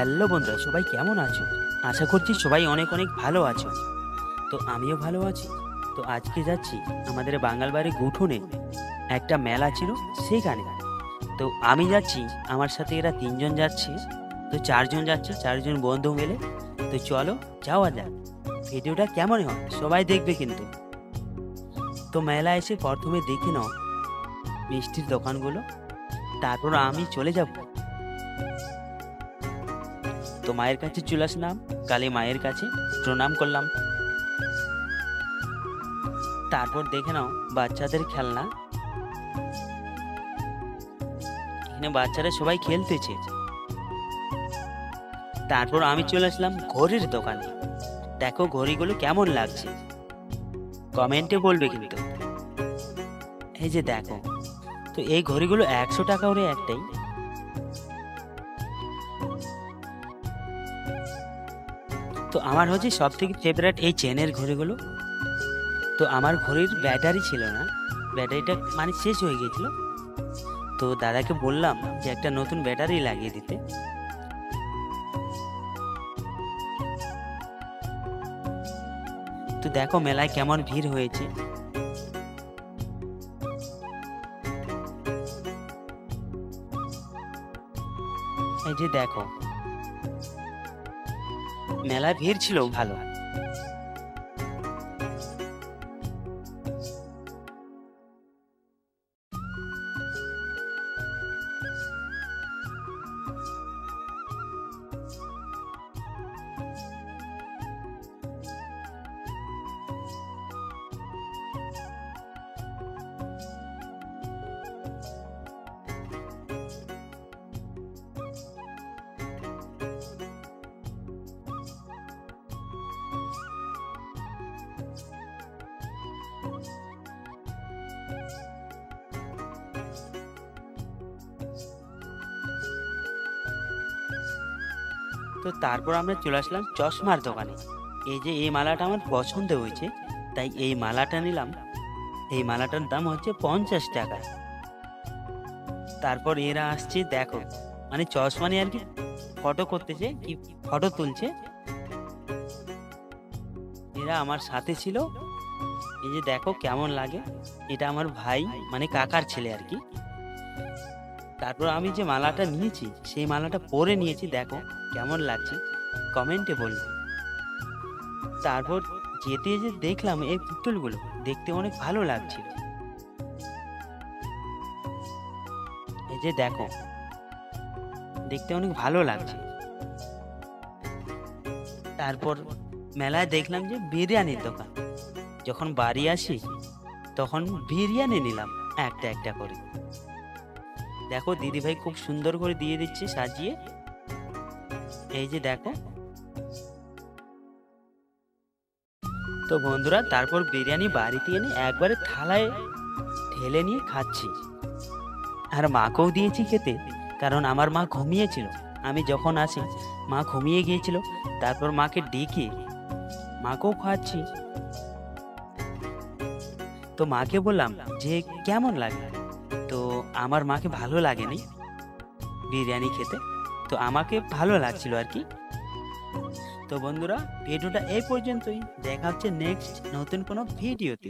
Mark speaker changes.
Speaker 1: Hello বন্ধুরা, সবাই কেমন আছো? আশা করছি সবাই অনেক অনেক ভালো আছো। তো আমিও ভালো আছি। তো আজকে যাচ্ছি আমাদের বাঙাল বাড়ি গুঠোনে। একটা মেলা ছিল সেখানে তো আমি যাচ্ছি, আমার সাথে এরা তিনজন যাচ্ছে। তো চারজন যাচ্ছে, চারজন বন্ধু মিলে। তো চলো যাওয়া যাক। ভিডিওটা কেমন হয় সবাই দেখবে কিন্তু। তো মেলা এসে প্রথমে দেখে নাও মিষ্টির দোকানগুলো। তারপর আমি চলে যাব। তো মায়ের কাছে চলে আসলাম, কালী মায়ের কাছে প্রণাম করলাম। তারপর দেখে নাও, বাচ্চাদের খেলনা। এখানে বাচ্চারা সবাই খেলতেছে। তারপর আমি চলে আসলাম ঘড়ির দোকানে। দেখো ঘড়িগুলো কেমন লাগছে। কমেন্টে বলবে কিন্তু। এই যে দেখো, তো এই ঘড়িগুলো একশো টাকা করে একটাই। তো আমার হচ্ছে সব থেকে ফেভারিট এই চেনের ঘড়িগুলো। তো আমার ঘড়ির ব্যাটারি ছিল না। ব্যাটারিটা মানে শেষ হয়ে গিয়েছিল। তো দাদাকে বললাম যে একটা নতুন ব্যাটারি লাগিয়ে দিতে। তো দেখো মেলায় কেমন ভিড় হয়েছে। এই যে দেখো মেলায় ভিড় ছিল ভালো। তো তারপর আমরা চলে আসলাম চশমার দোকানে। এই যে এই মালাটা আমার পছন্দ হয়েছে, তাই এই মালাটা নিলাম। এই মালাটার দাম হচ্ছে পঞ্চাশ টাকা। তারপর এরা আসছে, দেখো মানে চশমা নিয়ে আর কি ফটো করতেছে, কি ফটো তুলছে। এরা আমার সাথে ছিল। এই যে দেখো কেমন লাগে। এটা আমার ভাই মানে কাকার ছেলে আর কি। তারপর আমি যে মালাটা নিয়েছি, সেই মালাটা পরে নিয়েছি, দেখো। কেমন লাগছে, কমেন্টে বলব। তারপর যেতে যে দেখলাম এই পুতুলগুলো, দেখতে অনেক ভালো লাগছিল। এই যে দেখো, দেখতে অনেক ভালো লাগছে। তারপর মেলায় দেখলাম যে বিরিয়ানির দোকান। যখন বাড়ি আসি, তখন বিরিয়ানি নিলাম একটা একটা করে। দেখো, দিদিভাই খুব সুন্দর করে দিয়ে দিচ্ছে সাজিয়ে। এই যে দেখো। তো বন্ধুরা, তারপর বিরিয়ানি বাড়িতে এনে একবারে থালায় ঢেলে নিয়ে খাচ্ছি। আর মাকেও দিয়েছি খেতে, কারণ আমার মা ঘুমিয়েছিল। আমি যখন আসি, মা ঘুমিয়ে গিয়েছিল, তারপর মাকে ডেকে মাকেও খাওয়াচ্ছি। তো মাকে বললাম যে, কেমন লাগে? তো আমার মাকে ভালো লাগেনি বিরিয়ানি খেতে। তো আমাকে ভালো লাগছিল আর কি। তো বন্ধুরা, ভিডিওটা এই পর্যন্তই। দেখা হচ্ছে নেক্সট নতুন কোনো ভিডিওতে।